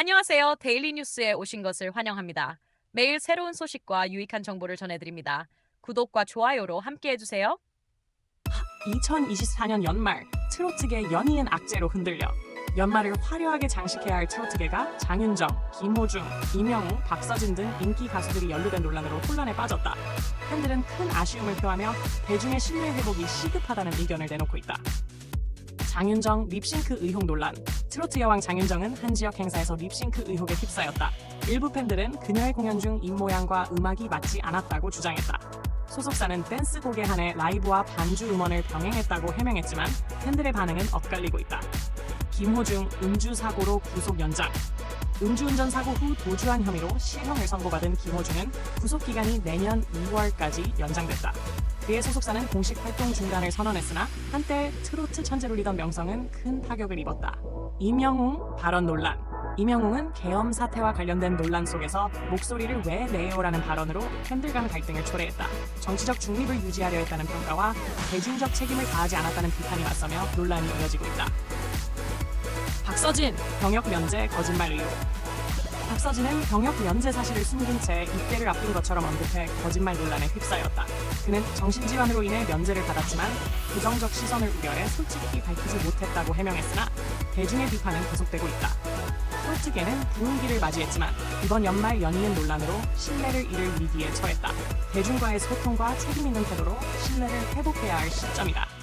안녕하세요. 데일리 뉴스에 오신 것을 환영합니다. 매일 새로운 소식과 유익한 정보를 전해드립니다. 구독과 좋아요로 함께 해주세요. 2024년 연말 트로트계 연이은 악재로 흔들려 연말을 화려하게 장식해야 할 트로트계가 장윤정, 김호중, 이명우, 박서진 등 인기 가수들이 연루된 논란으로 혼란에 빠졌다. 팬들은 큰 아쉬움을 표하며 대중의 신뢰 회복이 시급하다는 의견을 내놓고 있다. 장윤정 립싱크 의혹 논란. 트로트 여왕 장윤정은 한 지역 행사에서 립싱크 의혹에 휩싸였다. 일부 팬들은 그녀의 공연 중 입모양과 음악이 맞지 않았다고 주장했다. 소속사는 댄스곡에 한해 라이브와 반주 음원을 병행했다고 해명했지만 팬들의 반응은 엇갈리고 있다. 김호중 음주 사고로 구속 연장. 음주운전 사고 후 도주한 혐의로 실형을 선고받은 김호중은 구속 기간이 내년 2월까지 연장됐다. 그의 소속사는 공식 활동 중단을 선언했으나 한때 트로트 천재로 리던 명성은 큰 타격을 입었다. 이명웅 발언 논란. 이명웅은 계엄 사태와 관련된 논란 속에서 목소리를 왜 내요라는 발언으로 팬들 간 갈등을 초래했다. 정치적 중립을 유지하려 했다는 평가와 대중적 책임을 다하지 않았다는 비판이 맞서며 논란이 이어지고 있다. 박서진 병역 면제 거짓말 의혹. 박서진은 병역 면제 사실을 숨긴 채 입대를 앞둔 것처럼 언급해 거짓말 논란에 휩싸였다. 그는 정신질환으로 인해 면제를 받았지만 부정적 시선을 우려해 솔직히 밝히지 못했다고 해명했으나 대중의 비판은 계속되고 있다. 홀트계는 부흥기를 맞이했지만 이번 연말 연이은 논란으로 신뢰를 잃을 위기에 처했다. 대중과의 소통과 책임 있는 태도로 신뢰를 회복해야 할 시점이다.